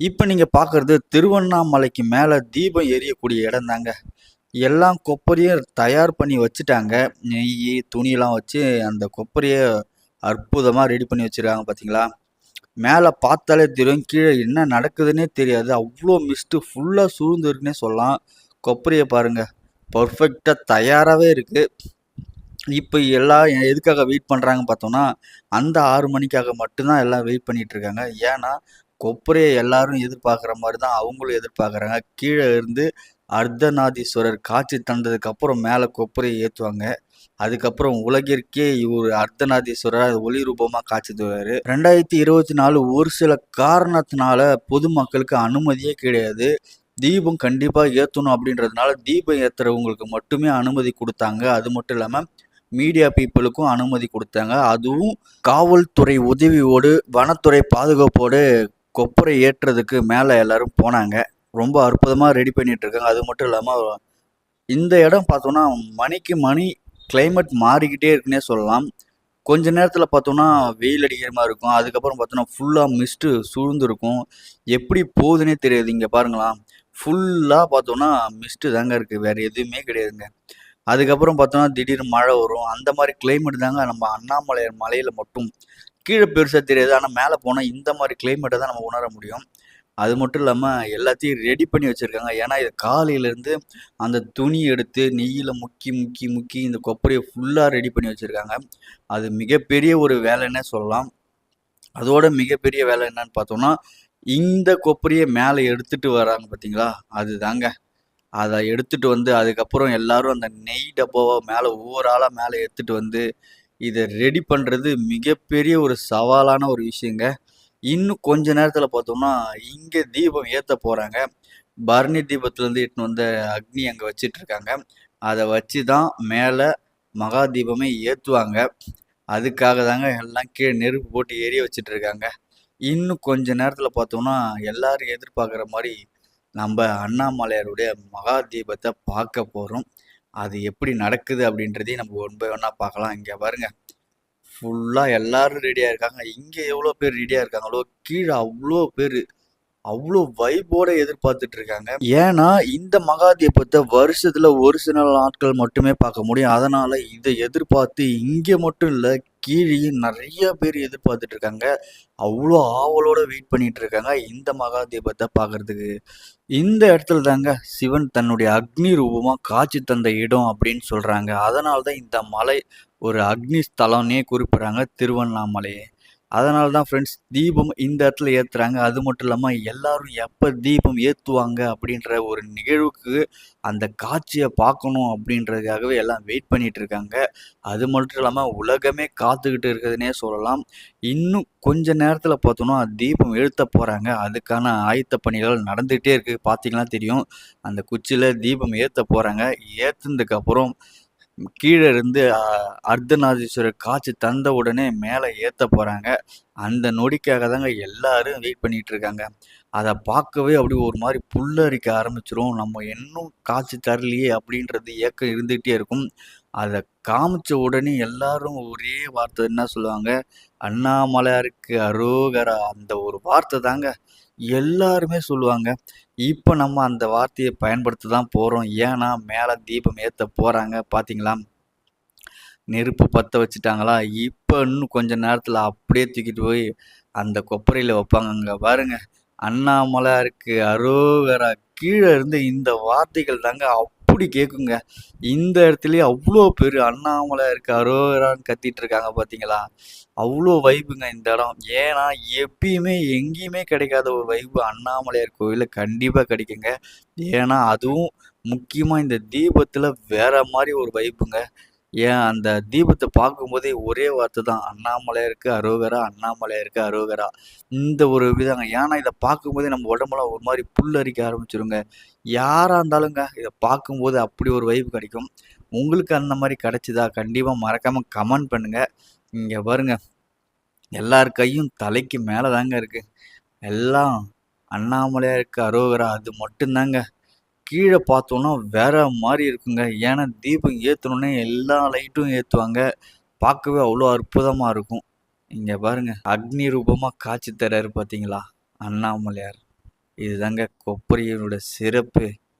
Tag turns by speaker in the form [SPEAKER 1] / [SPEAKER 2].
[SPEAKER 1] இப்போ நீங்கள் பார்க்குறது திருவண்ணாமலைக்கு மேலே தீபம் எரியக்கூடிய இடம் தாங்க எல்லாம் கொப்பரையும் தயார் பண்ணி வச்சுட்டாங்க. நெய் துணியெல்லாம் வச்சு அந்த கொப்பரையை அற்புதமாக ரெடி பண்ணி வச்சுருக்காங்க பார்த்தீங்களா மேலே பார்த்தாலே தெரியும். கீழே என்ன நடக்குதுன்னே தெரியாது. அவ்வளோ மிஸ்ட்டு ஃபுல்லாக சூழ்ந்து இருக்குன்னே சொல்லலாம். கொப்பரையை பாருங்கள் பர்ஃபெக்டாக தயாராகவே இருக்குது இப்போ எல்லாம் எதுக்காக வெயிட் பண்ணுறாங்க பார்த்தோம்னா அந்த ஆறு மணிக்காக மட்டும்தான் எல்லாம் வெயிட் பண்ணிகிட்ருக்காங்க இருக்காங்க. ஏன்னா கொப்பரையை எல்லாரும் எதிர்பார்க்குற மாதிரி தான் அவங்களும் எதிர்பார்க்குறாங்க. கீழே இருந்து அர்த்தநாதீஸ்வரர் காட்சி தந்ததுக்கு அப்புறம் மேலே கொப்பரையை ஏற்றுவாங்க அதுக்கப்புறம் உலகிற்கே இவர் அர்த்தநாதீஸ்வரர் ஒளி ரூபமாக காட்சி தருவார் ரெண்டாயிரத்தி இருபத்தி நாலு ஒரு சில காரணத்தினால பொதுமக்களுக்கு அனுமதியே கிடையாது. தீபம் கண்டிப்பாக ஏற்றணும் அப்படின்றதுனால தீபம் ஏற்றுறவங்களுக்கு மட்டுமே அனுமதி கொடுத்தாங்க. அது மட்டும் இல்லாமல் மீடியா பீப்புளுக்கும் அனுமதி கொடுத்தாங்க. அதுவும் காவல்துறை உதவியோடு வனத்துறை பாதுகாப்போடு கொப்பரை ஏற்றுறதுக்கு மேலே எல்லாரும் போனாங்க. ரொம்ப அற்புதமாக ரெடி பண்ணிகிட்ருக்காங்க இருக்காங்க. அது மட்டும் இல்லாமல் இந்த இடம் பார்த்தோன்னா மணிக்கு மணி கிளைமேட் மாறிக்கிட்டே இருக்குன்னே சொல்லலாம். கொஞ்ச நேரத்தில் பார்த்தோன்னா வெயில் அடிக்கிற மாதிரி இருக்கும். அதுக்கப்புறம் பார்த்தோன்னா ஃபுல்லாக மிஸ்ட்டு சூழ்ந்துருக்கும். எப்படி போகுதுன்னே தெரியாது. இங்கே பாருங்களேன். ஃபுல்லாக பார்த்தோன்னா மிஸ்ட்டு தாங்க இருக்குது வேறு எதுவுமே கிடையாதுங்க. அதுக்கப்புறம் பார்த்தோன்னா திடீர்னு மழை வரும். அந்த மாதிரி கிளைமேட் தாங்க நம்ம அண்ணாமலை மலையில் மட்டும் கீழே பெருசாக தெரியாது. ஆனால் மேலே போனால் இந்த மாதிரி கிளைமேட்டை தான் நம்ம உணர முடியும். அது மட்டும் இல்லாமல் எல்லாத்தையும் ரெடி பண்ணி வச்சுருக்காங்க. ஏன்னா இது காலையிலேருந்து அந்த துணி எடுத்து நெய்யில் முக்கி முக்கி முக்கி இந்த கொப்பரையை ஃபுல்லாக ரெடி பண்ணி வச்சுருக்காங்க. அது மிகப்பெரிய ஒரு வேலைன்னே சொல்லலாம். அதோட மிகப்பெரிய வேலை என்னன்னு பார்த்தோம்னா இந்த கொப்பரையை மேலே எடுத்துட்டு வராங்க பார்த்தீங்களா? அது தாங்க அதை எடுத்துட்டு வந்து அதுக்கப்புறம் எல்லாரும் அந்த நெய் டப்பாவை மேலே ஒவ்வொரு ஆளாக மேலே எடுத்துட்டு வந்து இதை ரெடி பண்ணுறது மிகப்பெரிய ஒரு சவாலான ஒரு விஷயங்க. இன்னும் கொஞ்ச நேரத்தில் பார்த்தோம்னா இங்கே தீபம் ஏற்ற போகிறாங்க பரணி தீபத்துலேருந்து இட்டுன்னு வந்த அக்னி அங்கே வச்சிட்ருக்காங்க. அதை வச்சு தான் மேலே மகா தீபமே ஏற்றுவாங்க அதுக்காக தாங்க எல்லாம் கீழே நெருப்பு போட்டு எரிய வச்சிட்டு இருக்காங்க இன்னும் கொஞ்ச நேரத்தில் பார்த்தோம்னா எல்லாரும் எதிர்பார்க்குற மாதிரி நம்ம அண்ணாமலையாருடைய மகா தீபத்தை பார்க்க போகிறோம் அது எப்படி நடக்குது அப்படின்றதையும் நம்ம ஒன் பை ஒன்னாக பார்க்கலாம். இங்கே பாருங்க. ஃபுல்லாக எல்லாரும் ரெடியாக இருக்காங்க. இங்கே எவ்வளோ பேர் ரெடியாக இருக்காங்களோ கீழே அவ்வளோ பேர் அவ்வளோ வைபோட எதிர்பார்த்துட்டு இருக்காங்க. ஏன்னா இந்த மகாதீபத்தை வருஷத்தில் வருஷத்துல ஒரு சில நாட்கள் மட்டுமே பார்க்க முடியும். அதனால இதை எதிர்பார்த்து இங்கே மட்டும் இல்லை கீழே நிறைய பேர் எதிர்பார்த்துட்டு இருக்காங்க அவ்வளோ ஆவலோட வெயிட் பண்ணிட்டு இருக்காங்க இந்த மகா தீபத்தை பார்க்கறதுக்கு இந்த இடத்துல தாங்க சிவன் தன்னுடைய அக்னி ரூபமாக காட்சி தந்த இடம் அப்படின்னு சொல்கிறாங்க அதனால தான் இந்த மலை ஒரு அக்னி ஸ்தலம்னே குறிப்பிட்றாங்க திருவண்ணாமலையை. அதனால தான் ஃப்ரெண்ட்ஸ் தீபம் இந்த இடத்துல ஏற்றுறாங்க அது மட்டும் இல்லாமல் எல்லாரும் எப்போ தீபம் ஏற்றுவாங்க அப்படின்ற ஒரு நிகழ்வுக்கு அந்த காட்சியை பார்க்கணும் அப்படின்றதுக்காகவே எல்லாம் வெயிட் பண்ணிகிட்டு இருக்காங்க. அது மட்டும் இல்லாமல் உலகமே காத்துக்கிட்டு இருக்குதுன்னே சொல்லலாம். இன்னும் கொஞ்ச நேரத்தில் பார்த்தோன்னா தீபம் எழுத்த போகிறாங்க அதுக்கான ஆயத்த பணிகள் நடந்துகிட்டே இருக்குது பார்த்தீங்கன்னா தெரியும் அந்த குச்சியில் தீபம் ஏற்ற போகிறாங்க ஏற்றுனதுக்கப்புறம் கீழே இருந்து அர்த்தநாதீஸ்வரர் காட்சி தந்த உடனே மேலே ஏற்ற போகிறாங்க அந்த நொடிக்காக தாங்க எல்லாரும் வெயிட் பண்ணிட்டு இருக்காங்க. அதை பார்க்கவே அப்படி ஒரு மாதிரி புல்லரிக்க ஆரம்பிச்சிரும். நம்ம இன்னும் காட்சி தரலையே அப்படின்றது ஏக்கம் இருந்துகிட்டே இருக்கும். அதை காமிச்ச உடனே எல்லாரும் ஒரே வார்த்தை என்ன சொல்லுவாங்க? அண்ணாமலையாருக்கு அரோகரா அந்த ஒரு வார்த்தை தாங்க எல்லாருமே சொல்லுவாங்க. இப்போ நம்ம அந்த வார்த்தையை பயன்படுத்த தான் போகிறோம் ஏன்னா மேலே தீபம் ஏற்ற போகிறாங்க பார்த்தீங்களா நெருப்பு பற்ற வச்சுட்டாங்களா? இப்போ இன்னும் கொஞ்ச நேரத்தில் அப்படியே தூக்கிட்டு போய் அந்த கொப்பரையில் வைப்பாங்க. அங்கே பாருங்க. அண்ணாமலையாருக்கு அரோகரா கீழே இருந்து இந்த வார்த்தைகள் தாங்க அப்படி கேட்குங்க இந்த இடத்துலயே அவ்வளோ பேர் அண்ணாமலையாருக்கு அரோரான்னு கத்திட்டு இருக்காங்க பார்த்தீங்களா அவ்வளோ வைப்புங்க இந்த இடம். ஏன்னா எப்பயுமே எங்கேயுமே கிடைக்காத ஒரு வைப்பு அண்ணாமலையார் கோயிலில் கண்டிப்பாக கிடைக்குங்க. ஏன்னா அதுவும் முக்கியமாக இந்த தீபத்தில் வேற மாதிரி ஒரு வைப்புங்க ஏன் அந்த தீபத்தை பார்க்கும்போதே ஒரே வார்த்தை தான் அண்ணாமலையாருக்கு அரோகரா அண்ணாமலையாருக்கு அரோகரா. இந்த ஒரு விதங்க ஏன்னா இதை பார்க்கும்போதே நம்ம உடம்புலாம் ஒரு மாதிரி புல்லரிக்க ஆரம்பிச்சிருங்க. யாராக இருந்தாலுங்க இதை பார்க்கும்போது அப்படி ஒரு வைப்பு கிடைக்கும். உங்களுக்கு அந்த மாதிரி கிடைச்சிதா? கண்டிப்பாக மறக்காமல் கமெண்ட் பண்ணுங்கள் இங்கே பாருங்க எல்லார் கையும் தலைக்கு மேலே தாங்க இருக்குது எல்லாம் அண்ணாமலையாருக்கு அரோகரா அது மட்டும்தாங்க. கீழே பார்த்தோன்னா வேற மாதிரி இருக்குங்க. ஏன்னா தீபம் ஏற்றணுன்னே எல்லா லைட்டும் ஏற்றுவாங்க பார்க்கவே அவ்வளோ அற்புதமாக இருக்கும். இங்கே பாருங்க அக்னி ரூபமாக காட்சி தராரு பார்த்தீங்களா அண்ணாமலையார். இதுதாங்க கொப்பரையோட சிறப்பு.